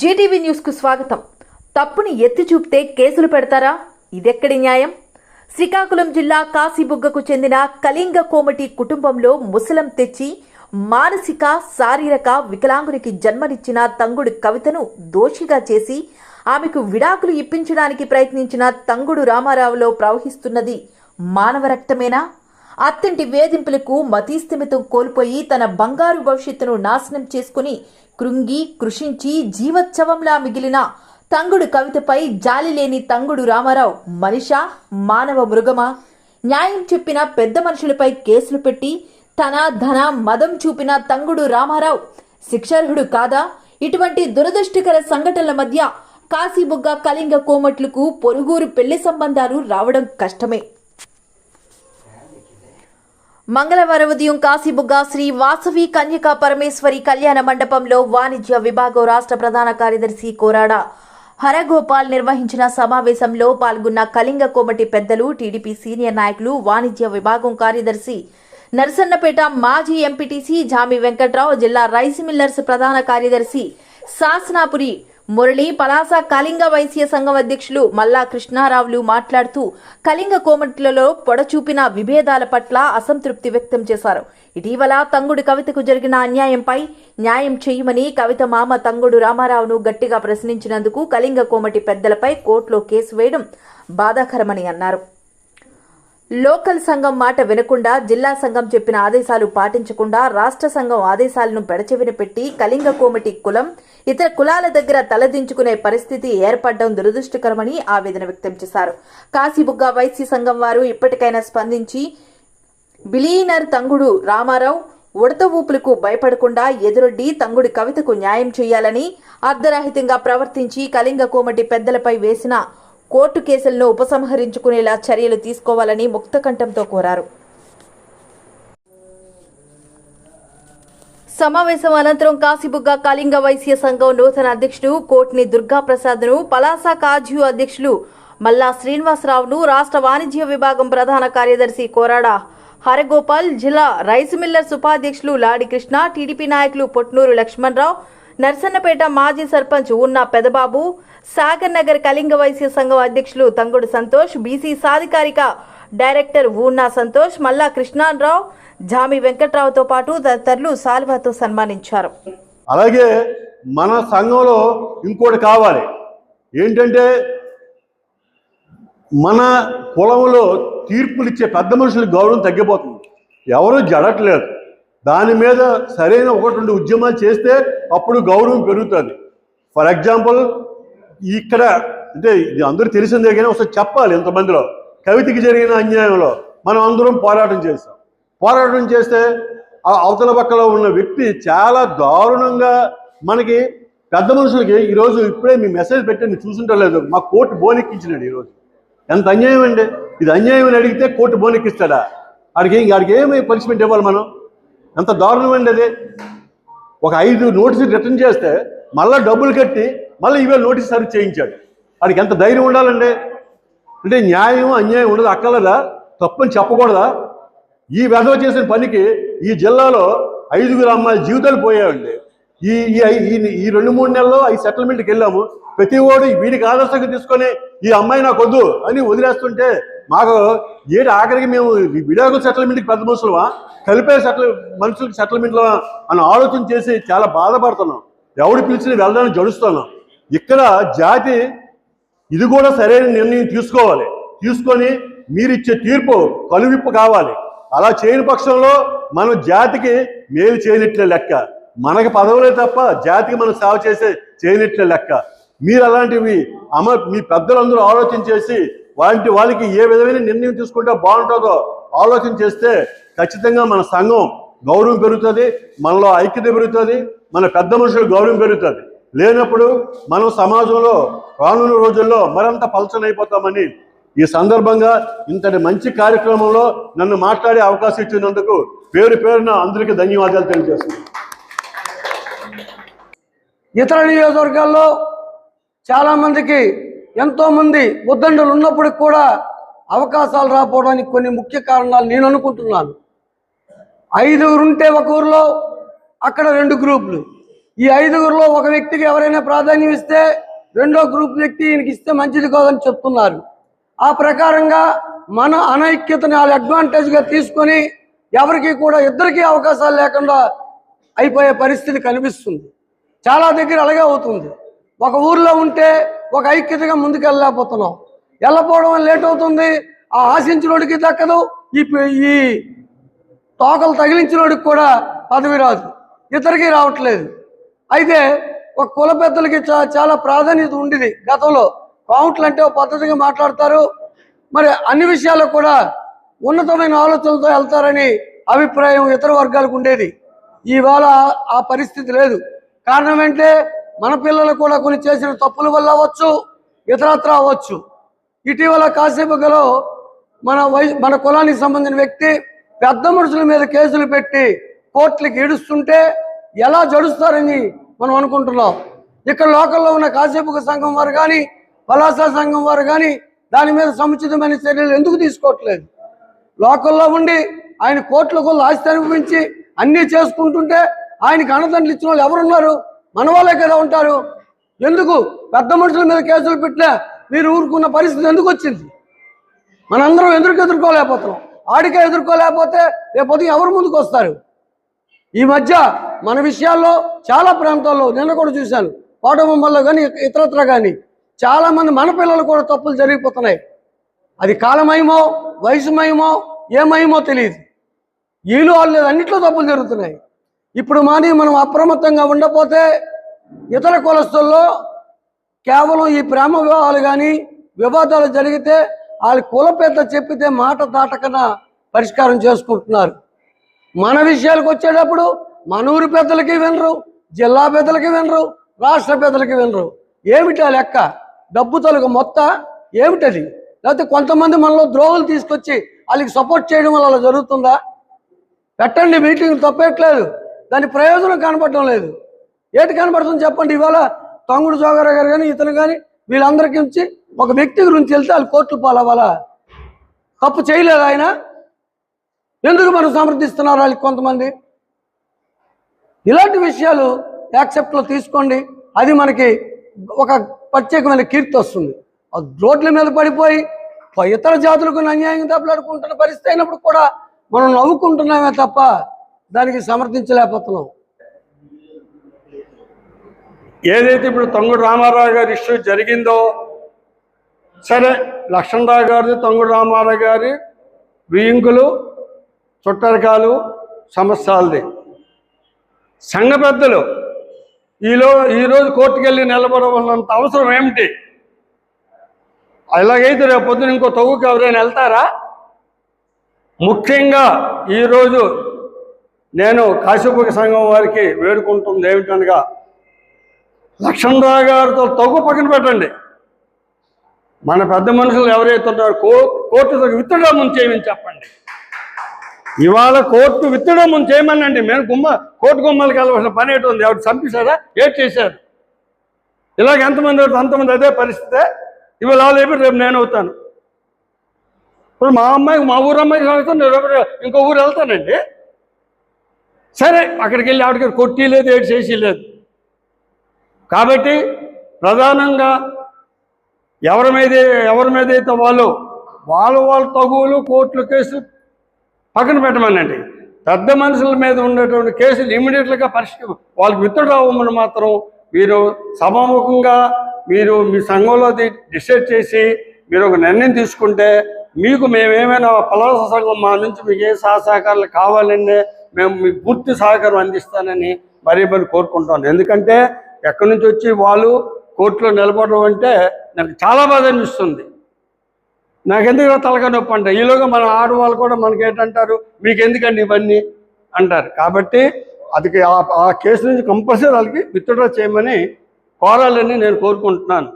Zee TV న్యూస్కు స్వాగతం. తప్పుని ఎత్తి చూపితే కేసులు పెడతారా? ఇదెక్కడి న్యాయం? శ్రీకాకుళం జిల్లా కాశీబుగ్గకు చెందిన కళింగ కోమటి కుటుంబంలో ముసలం తెచ్చి మానసిక శారీరక వికలాంగునికి జన్మనిచ్చిన తంగుడి కవితను దోషిగా చేసి ఆమెకు విడాకులు ఇప్పించడానికి ప్రయత్నించిన తంగుడు రామారావులో ప్రవహిస్తున్నది మానవ రక్తమేనా? అత్తింటి వేధింపులకు మతీస్థిమితం కోల్పోయి తన బంగారు భవిష్యత్తును నాశనం చేసుకుని కృంగి కృషించి జీవోత్సవంలా మిగిలిన తంగుడు కవితపై జాలి లేని తంగుడు రామారావు మనిషా మానవ మృగమా? న్యాయం చెప్పిన పెద్ద మనుషులపై కేసులు పెట్టి తన ధన మదం చూపిన తంగుడు రామారావు శిక్షార్హుడు కాదా? ఇటువంటి దురదృష్టకర సంఘటనల మధ్య కాశీబుగ్గ కళింగ కోమట్లకు పొరుగురు పెళ్ళి సంబంధాలు రావడం కష్టమే. మంగళవారం ఉదయం కాశీబుగ్గ శ్రీ వాసవి కన్యకా పరమేశ్వరి కళ్యాణ మండపంలో వాణిజ్య విభాగం రాష్ట్ర ప్రధాన కార్యదర్శి కోరాడ. హరగోపాల్ నిర్వహించిన సమావేశంలో పాల్గొన్న కళింగ కోమటి పెద్దలు టీడీపీ సీనియర్ నాయకులు వాణిజ్య విభాగం కార్యదర్శి నరసన్నపేట మాజీ ఎంపీటీసీ జామి వెంకట్రావు జిల్లా రైస్ మిల్లర్స్ ప్రధాన కార్యదర్శి శాసనాపురి మురళి పలాస కళింగ వైశ్య సంఘం అధ్యక్షులు మల్లా కృష్ణారావులు మాట్లాడుతూ కళింగ కోమట్లలో పొడచూపిన విభేదాల పట్ల అసంతృప్తి వ్యక్తం చేశారు. ఇటీవల తంగుడు కవితకు జరిగిన అన్యాయంపై న్యాయం చేయమని కవిత మామ తంగుడు రామారావును గట్టిగా ప్రశ్నించినందుకు కళింగ కోమటి పెద్దలపై కోర్టులో కేసు వేయడం బాధాకరమని అన్నారు. లోకల్ సంఘం మాట వినకుండా జిల్లా సంఘం చెప్పిన ఆదేశాలు పాటించకుండా రాష్ట్ర సంఘం ఆదేశాలను పెడచెవిన పెట్టి కళింగ కోమిటి కులం ఇతర కులాల దగ్గర తలదించుకునే పరిస్థితి ఏర్పడడం దురదృష్టకరమని ఆవేదన వ్యక్తం చేశారు. కాశీబుగ్గ వైసీ సంఘం వారు ఇప్పటికైనా స్పందించి బిలీనర్ తంగుడు రామారావు ఉడత ఊపులకు భయపడకుండా ఎదురొడ్డి తంగుడి కవితకు న్యాయం చేయాలని అర్ధరహితంగా ప్రవర్తించి కళింగ కోమటి పెద్దలపై వేసిన కోర్టు కేసులను ఉపసంహరించుకునేలా చర్యలు తీసుకోవాలని ముక్తకంఠంతో కోరారు. సమావేశం అనంతరం కాశీబుగ్గ కళింగ వైశ్య సంఘం నూతన అధ్యక్షుడు కోట్ని దుర్గాప్రసాద్ను పలాస కాజ్యూ అధ్యక్షులు మల్లా శ్రీనివాసరావును రాష్ట్ర వాణిజ్య విభాగం ప్రధాన కార్యదర్శి కోరాడ హరగోపాల్ జిల్లా రైస్ మిల్లర్స్ ఉపాధ్యక్షులు లాడి కృష్ణ టీడీపీ నాయకులు పొట్నూరు లక్ష్మణరావు నర్సన్నపేట మాజీ సర్పంచ్ ఉన్న పెదబాబు సాగర్ నగర్ కళింగ వైశ్య సంఘం అధ్యక్షులు తంగుడు సంతోష్ బీసీ సాధికారిక డైరెక్టర్ ఊన్నా సంతోష్ మల్లా కృష్ణారావు జామి వెంకట్రావుతో పాటు తదితరులు సాల్వాతో సన్మానించారు. అలాగే మన సంఘంలో ఇంకోటి కావాలి. ఏంటంటే మన కులంలో తీర్పులు ఇచ్చే పెద్ద మనుషుల గౌరవం తగ్గిపోతుంది. ఎవరు జడట్లేదు. దాని మీద సరైన ఒకటి రెండు ఉద్యమాలు చేస్తే అప్పుడు గౌరవం పెరుగుతుంది. ఫర్ ఎగ్జాంపుల్ ఇక్కడ అంటే ఇది అందరూ తెలిసిందే కానీ ఒకసారి చెప్పాలి ఇంతమందిలో. కవితకి జరిగిన అన్యాయంలో మనం అందరం పోరాటం చేస్తాం పోరాటం చేస్తే ఆ అవతల పక్కలో ఉన్న వ్యక్తి చాలా దారుణంగా మనకి పెద్ద మనుషులకి ఈరోజు ఇప్పుడే మీ మెసేజ్ పెట్టండి చూసుంటలేదు. మా కోర్టు బోనెక్కించినాడు ఈరోజు. ఎంత అన్యాయం అండి? ఇది అన్యాయం అని అడిగితే కోర్టు బోనెక్కిస్తాడా? ఆడికి ఆడికి ఏమి పనిష్మెంట్ ఇవ్వాలి మనం? ఎంత దారుణం అండి అది? ఒక ఐదు నోటీసులు రిటర్న్ చేస్తే మళ్ళీ డబ్బులు కట్టి మళ్ళీ ఇవే నోటీస్ సర్వ్ చేయించాడు. వాడికి ఎంత ధైర్యం ఉండాలండి? అంటే న్యాయం అన్యాయం ఉండదు అక్కలదా తప్పని చెప్పకూడదా? ఈ వెధవ చేసిన పనికి ఈ జిల్లాలో ఐదుగురు అమ్మాయిల జీవితాలు పోయాయండి. ఈ ఈ రెండు మూడు నెలల్లో ఈ సెటిల్మెంట్కి వెళ్ళాము. ప్రతి ఓడు వీడికి ఆదర్శంగా తీసుకొని ఈ అమ్మాయి నాకు వద్దు అని వదిలేస్తుంటే మాకు ఏడు ఆఖరికి మేము ఈ విడాకుల సెటిల్మెంట్కి పెద్ద మనుషులవా కలిపే సెటిల్ మనుషులకి సెటిల్మెంట్లో అని ఆలోచన చేసి చాలా బాధపడుతున్నాం. ఎవడు పిలిచిన వెళ్ళడానికి జడుస్తున్నాం. ఇక్కడ జాతి ఇది కూడా సరైన నిర్ణయం తీసుకోవాలి. తీసుకొని మీరిచ్చే తీర్పు కలువిప్పు కావాలి. అలా చేయని పక్షంలో మనం జాతికి మేలు చేయనట్లే లెక్క. మనకు పదవులే తప్ప జాతికి మనం సేవ చేసే చేయనట్లే లెక్క. మీరు అలాంటివి అమ మీ పెద్దలందరూ ఆలోచన చేసి వాటి వాళ్ళకి ఏ విధమైన నిర్ణయం తీసుకుంటే బాగుంటుందో ఆలోచన చేస్తే ఖచ్చితంగా మన సంఘం గౌరవం పెరుగుతుంది మనలో ఐక్యత పెరుగుతుంది మన పెద్ద మనుషుల గౌరవం పెరుగుతుంది. లేనప్పుడు మనం సమాజంలో రానున్న రోజుల్లో మరింత పలచనైపోతామని ఈ సందర్భంగా ఇంతటి మంచి కార్యక్రమంలో నన్ను మాట్లాడే అవకాశం ఇచ్చినందుకు పేరు పేరున అందరికీ ధన్యవాదాలు తెలియజేస్తున్నాను. ఇతర నియోజకవర్గాల్లో చాలామందికి ఎంతోమంది ఉద్దండులు ఉన్నప్పటికి కూడా అవకాశాలు రాకపోవడానికి కొన్ని ముఖ్య కారణాలు నేను అనుకుంటున్నాను. ఐదుగురు ఉంటే ఒక ఊరిలో అక్కడ రెండు గ్రూపులు. ఈ ఐదుగురిలో ఒక వ్యక్తికి ఎవరైనా ప్రాధాన్యం ఇస్తే రెండో గ్రూప్ వ్యక్తి ఈయనకి ఇస్తే మంచిది కాదని చెప్తున్నారు. ఆ ప్రకారంగా మన అనైక్యతని వాళ్ళ అడ్వాంటేజ్గా తీసుకొని ఎవరికి కూడా ఇద్దరికీ అవకాశాలు లేకుండా అయిపోయే పరిస్థితి కనిపిస్తుంది. చాలా దగ్గర అలాగే అవుతుంది. ఒక ఊర్లో ఉంటే ఒక ఐక్యతగా ముందుకు వెళ్ళలేకపోతున్నాం వెళ్ళపోవడం లేట్ అవుతుంది. ఆ ఆశించినోడికి దక్కదు. ఈ ఈ తోకలు తగిలించినోడికి కూడా పదవి రాదు. ఇతరికి రావట్లేదు. అయితే ఒక కుల పెద్దలకి చాలా ప్రాధాన్యత ఉండేది గతంలో. కౌంట్లు అంటే ఒక పద్ధతిగా మాట్లాడతారు. మరి అన్ని విషయాల్లో కూడా ఉన్నతమైన ఆలోచనలతో వెళ్తారని అభిప్రాయం ఇతర వర్గాలకు ఉండేది. ఇవాళ ఆ- ఆ పరిస్థితి లేదు. కారణం ఏంటంటే మన పిల్లలు కూడా కొన్ని చేసిన తప్పుల వల్ల అవ్వచ్చు ఇతరత్ర అవ్వచ్చు. ఇటీవల కాసేపుగలో మన వై మన కులానికి సంబంధించిన వ్యక్తి పెద్ద మనుషుల మీద కేసులు పెట్టి కోర్టులకు ఈడుస్తుంటే ఎలా జడుస్తారని మనం అనుకుంటున్నాం. ఇక్కడ లోకల్లో ఉన్న కాసేపు సంఘం వారు కానీ పలాస సంఘం వారు కానీ దాని మీద సముచితమైన చర్యలు ఎందుకు తీసుకోవట్లేదు? లోకల్లో ఉండి ఆయన కోర్టులకు ఆస్తి అనుభవించి అన్నీ చేసుకుంటుంటే ఆయనకి అన్నదండలు ఇచ్చిన వాళ్ళు ఎవరున్నారు? మన వాళ్ళే కదా ఉంటారు. ఎందుకు? పెద్ద మనుషుల మీద కేసులు పెట్టినా మీరు ఊరుకున్న పరిస్థితి ఎందుకు వచ్చింది? మనందరం ఎదురుకు ఎదుర్కోలేకపోతున్నాం. ఆడికే ఎదుర్కోలేకపోతే రేపొద్దు ఎవరు ముందుకు వస్తారు? ఈ మధ్య మన విషయాల్లో చాలా ప్రాంతాల్లో నిన్న కూడా చూశాను. కోటబొమ్మల్లో కానీ ఇతరత్ర కానీ చాలామంది మన పిల్లలు కూడా తప్పులు జరిగిపోతున్నాయి. అది కాలమయమో వయసుమయమో ఏమయమో తెలియదు. వీళ్ళు వాళ్ళు లేదు అన్నిట్లో తప్పులు జరుగుతున్నాయి. ఇప్పుడు మాని మనం అప్రమత్తంగా ఉండకపోతే ఇతర కులస్తుల్లో కేవలం ఈ ప్రేమ వివాహాలు కానీ వివాదాలు జరిగితే వాళ్ళ కులపేత చెప్పితే మాట దాటకన పరిష్కారం చేసుకుంటున్నారు. మన విషయాలకు వచ్చేటప్పుడు మన ఊరి పెద్దలకి వినరు జిల్లా పెద్దలకి వినరు రాష్ట్ర పెద్దలకి వినరు. ఏమిటి ఆ లెక్క? డబ్బు తొలగ మొత్త ఏమిటది? లేకపోతే కొంతమంది మనలో ద్రోహులు తీసుకొచ్చి వాళ్ళకి సపోర్ట్ చేయడం వల్ల అలా జరుగుతుందా? పెట్టండి మీటింగ్ తప్పేట్లేదు. దాని ప్రయోజనం కనపడటం లేదు. ఏటి కనపడుతుంది చెప్పండి? ఇవాళ తంగుడు జోగారావు గారు కానీ ఇతను కానీ వీళ్ళందరికీ నుంచి ఒక వ్యక్తి గురించి వెళ్తే వాళ్ళు కోర్టులు పాలవ్వాలా? తప్పు చేయలేదు ఆయన. ఎందుకు మనం సమర్థిస్తున్నారు వాళ్ళకి కొంతమంది? ఇలాంటి విషయాలు యాక్సెప్ట్లో తీసుకోండి. అది మనకి ఒక ప్రత్యేకమైన కీర్తి వస్తుంది. రోడ్ల మీద పడిపోయి ఇతర జాతులకు అన్యాయం తప్పలాడుకుంటున్న పరిస్థితి అయినప్పుడు కూడా మనం నవ్వుకుంటున్నామే తప్ప దానికి సమర్థించలేకపోతున్నాం. ఏదైతే ఇప్పుడు తంగుడు రామారావు గారి ఇష్యూ జరిగిందో సరే లక్ష్మణరావు గారిది తంగుడు రామారావు గారి వియింకులు చుట్టరకాలు సమస్యలది. సంఘ పెద్దలు ఈలో ఈరోజు కోర్టుకు వెళ్ళి నిలబడవలనంత అవసరం ఏమిటి? అలాగైతే రేపు పొద్దున ఇంకో తవ్వుకి ఎవరైనా వెళ్తారా? ముఖ్యంగా ఈరోజు నేను కాశీపుక సంఘం వారికి వేడుకుంటుంది ఏమిటనగా లక్ష్మణరావు గారితో తగ్గు పక్కన పెట్టండి. మన పెద్ద మనుషులు ఎవరైతే ఉన్నారో కో కోర్టు విత్తుడా ముందు చేయమని చెప్పండి. ఇవాళ కోర్టు విత్తడం ముందు చేయమనండి. మేము గుమ్మ కోర్టు గుమ్మలకి వెళ్ళవలసిన పని ఏంటి ఉంది. ఎవరు చంపేశారా? ఏం చేశారు? ఇలాగ ఎంతమంది అవుతారు అంతమంది అదే పరిస్థితే ఇవాళ వాళ్ళు రేపు నేను అవుతాను. ఇప్పుడు మా అమ్మాయికి మా ఊరు అమ్మాయికి నేను ఇంకో ఊరు వెళ్తానండి. సరే అక్కడికి వెళ్ళి ఆవిడకి కొట్టి లేదు ఏడు చేసి లేదు. కాబట్టి ప్రధానంగా ఎవరి మీద ఎవరి మీద అయితే వాళ్ళు వాళ్ళ వాళ్ళ తగువులు కోర్టులు కేసులు పక్కన పెట్టమనండి. పెద్ద మనుషుల మీద ఉండేటువంటి కేసులు ఇమీడియట్గా పరిష్క వాళ్ళకి విత్తుడు అవ్వమని మాత్రం మీరు సభాముఖంగా మీరు మీ సంఘంలో డిసైడ్ చేసి మీరు ఒక నిర్ణయం తీసుకుంటే మీకు మేమేమైనా పలాస సంఘం మా నుంచి మీకు ఏ సహ సహకారాలు కావాలనే మేము మీకు పూర్తి సహకారం అందిస్తానని మరీ మరి కోరుకుంటాను. ఎందుకంటే ఎక్కడి నుంచి వచ్చి వాళ్ళు కోర్టులో నిలబడడం అంటే నాకు చాలా బాధ అనిపిస్తుంది. నాకెందుకు తలక నొప్పి అంటారు? ఈలోగా మన ఆడవాళ్ళు కూడా మనకి ఏంటంటారు? మీకు ఎందుకండి ఇవన్నీ అంటారు. కాబట్టి అది ఆ- ఆ కేసు నుంచి కంపల్సరీ వాళ్ళకి విత్డ్రా చేయమని కోరాలని నేను కోరుకుంటున్నాను.